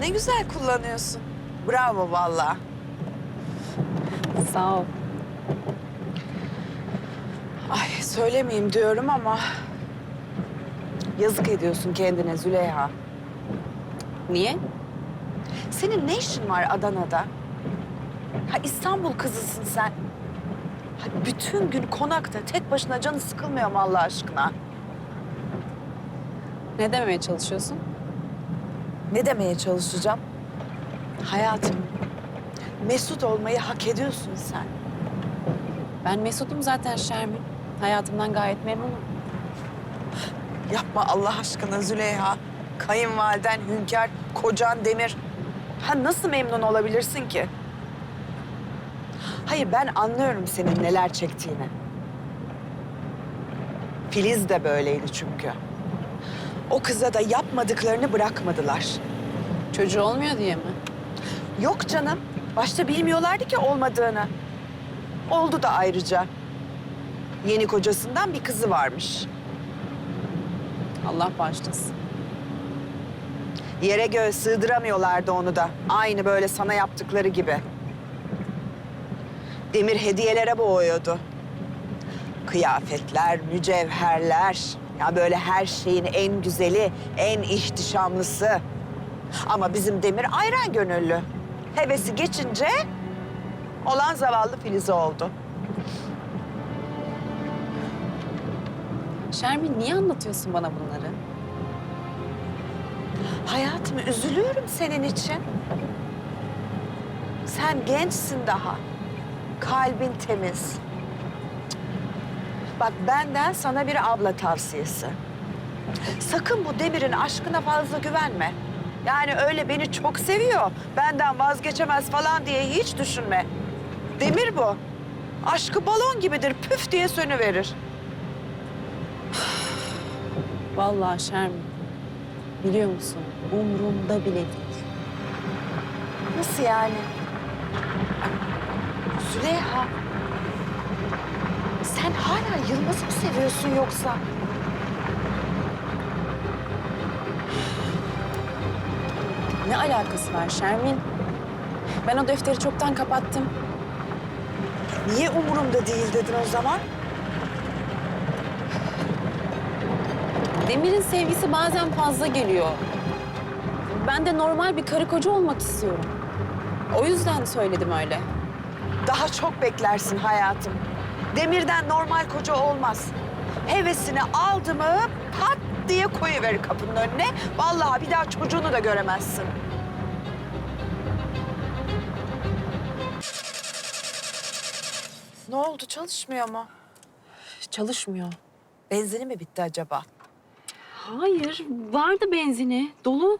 Ne güzel kullanıyorsun. Bravo vallahi. Sağ ol. Ay söylemeyeyim diyorum ama... Yazık ediyorsun kendine Züleyha. Niye? Senin ne işin var Adana'da? Ha İstanbul kızısın sen. Ha, bütün gün konakta tek başına canı sıkılmıyor mu Allah aşkına? Ne demeye çalışıyorsun? Ne demeye çalışacağım? Hayatım, mesut olmayı hak ediyorsun sen. Ben Mesut'um zaten Şermin. Hayatımdan gayet memnunum. Yapma Allah aşkına Züleyha. Kayınvaliden Hünkar, kocan Demir. Ha nasıl memnun olabilirsin ki? Hayır ben anlıyorum senin neler çektiğini. Filiz de böyleydi çünkü. O kıza da yapmadıklarını bırakmadılar. Çocuğu olmuyor diye mi? Yok canım. Başta bilmiyorlardı ki olmadığını. Oldu da ayrıca. Yeni kocasından bir kızı varmış. Allah bağışlasın. Yere göğe sığdıramıyorlardı onu da. Aynı böyle sana yaptıkları gibi. Demir hediyelere boğuyordu. Kıyafetler, mücevherler. Ya böyle her şeyin en güzeli, en ihtişamlısı. Ama bizim Demir ayran gönüllü. Hevesi geçince olan zavallı Filiz oldu. Şermin niye anlatıyorsun bana bunları? Hayatım üzülüyorum senin için. Sen gençsin daha. Kalbin temiz. Bak benden sana bir abla tavsiyesi. Sakın bu Demir'in aşkına fazla güvenme. Yani öyle beni çok seviyor, benden vazgeçemez falan diye hiç düşünme. Demir bu. Aşkı balon gibidir, püf diye sönüverir. Vallahi Şermin. Biliyor musun? Umrumda bile değil. Nasıl yani? Züleyha. Sen hala Yılmaz'ı mı seviyorsun yoksa? Ne alakası var Şermin? Ben o defteri çoktan kapattım. Niye umurumda değil dedin o zaman? Demir'in sevgisi bazen fazla geliyor. Ben de normal bir karı koca olmak istiyorum. O yüzden söyledim öyle. Daha çok beklersin hayatım. Demirden normal koca olmaz. Hevesini aldı mı pat diye koyuverir kapının önüne. Vallahi bir daha çocuğunu da göremezsin. Ne oldu çalışmıyor mu? Çalışmıyor. Benzini mi bitti acaba? Hayır, vardı benzini. Dolu.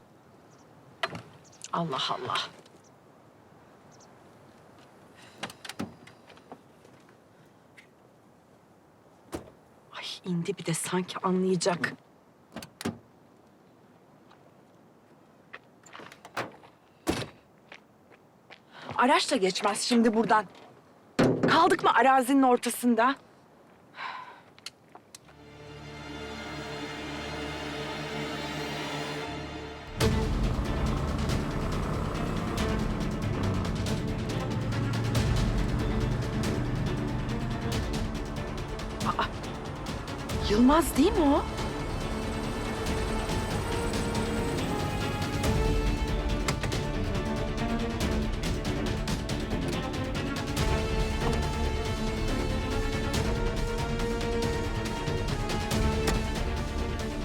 Allah Allah. Ay indi bir de sanki anlayacak. Araç da geçmez şimdi buradan. Kaldık mı arazinin ortasında? Yılmaz değil mi o?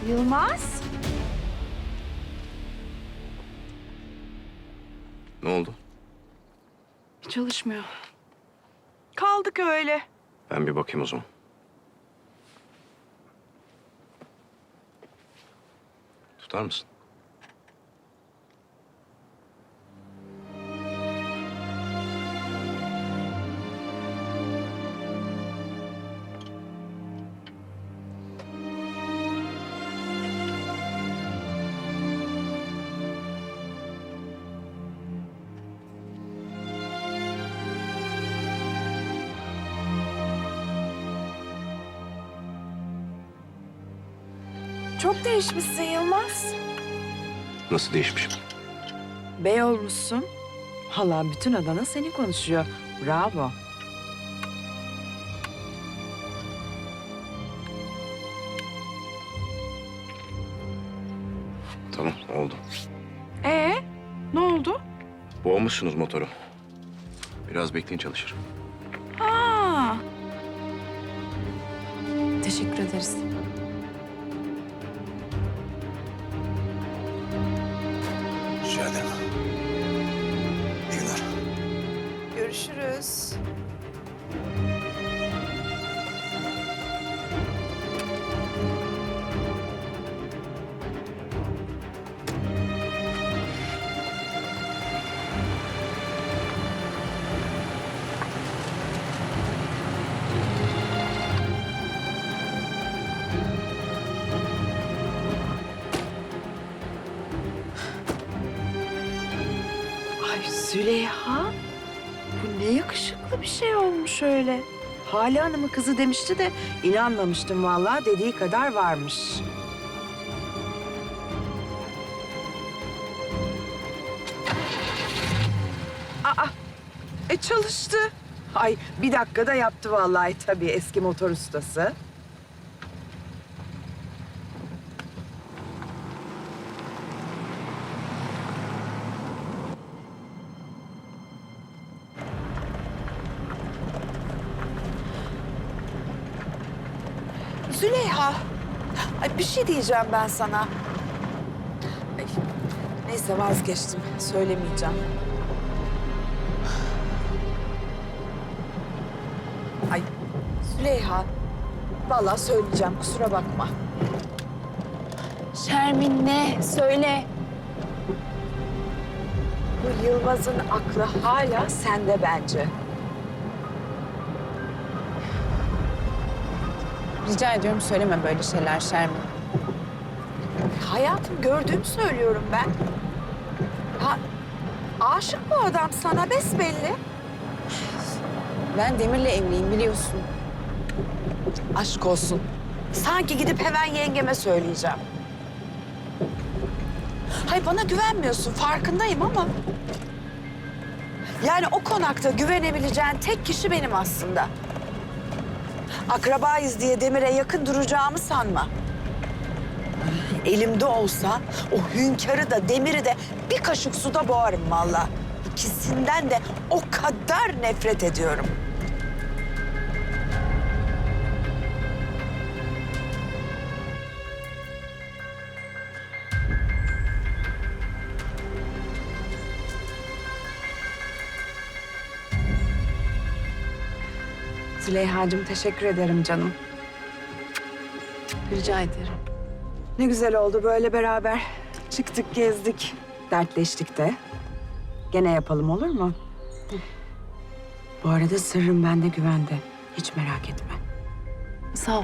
Yılmaz? Ne oldu? Çalışmıyor. Kaldık öyle. Ben bir bakayım o zaman. Tutar mısın? Çok değişmişsin Yılmaz. Nasıl değişmişim? bey olmuşsun. Allah bütün Adana seni konuşuyor. Bravo. Tamam oldu. Ee, ne oldu? Boğmuşsunuz motoru. Biraz bekleyin çalışır. Aa, Teşekkür ederiz. Züleyha, bu ne yakışıklı bir şey olmuş öyle. Hale Hanım'ın kızı demişti de inanmamıştım vallahi dediği kadar varmış. Aa, e çalıştı. Ay bir dakikada yaptı vallahi tabii eski motor ustası. Züleyha, ay bir şey diyeceğim ben sana. Ay, neyse vazgeçtim, söylemeyeceğim. Ay Züleyha, vallahi söyleyeceğim, kusura bakma. Şermin ne? Söyle. Bu Yılmaz'ın aklı hala sende bence. Rica ediyorum söyleme böyle şeyler Şermin. Hayatım gördüğümü söylüyorum ben. Ha, aşık bu adam sana besbelli. Ben Demir'le evliyim biliyorsun. Aşk olsun. Sanki gidip hemen yengeme söyleyeceğim. Hay bana güvenmiyorsun farkındayım ama... Yani o konakta güvenebileceğin tek kişi benim aslında. Akrabayız diye Demir'e yakın duracağımı sanma. Elimde olsa o hünkârı da Demir'i de bir kaşık suda boğarım vallahi. İkisinden de o kadar nefret ediyorum. Züleyha'cığım teşekkür ederim canım. Rica ederim. Ne güzel oldu böyle beraber. Çıktık, gezdik, dertleştik de. Gene yapalım olur mu? Bu arada sırrım bende güvende. Hiç merak etme. Sağ ol.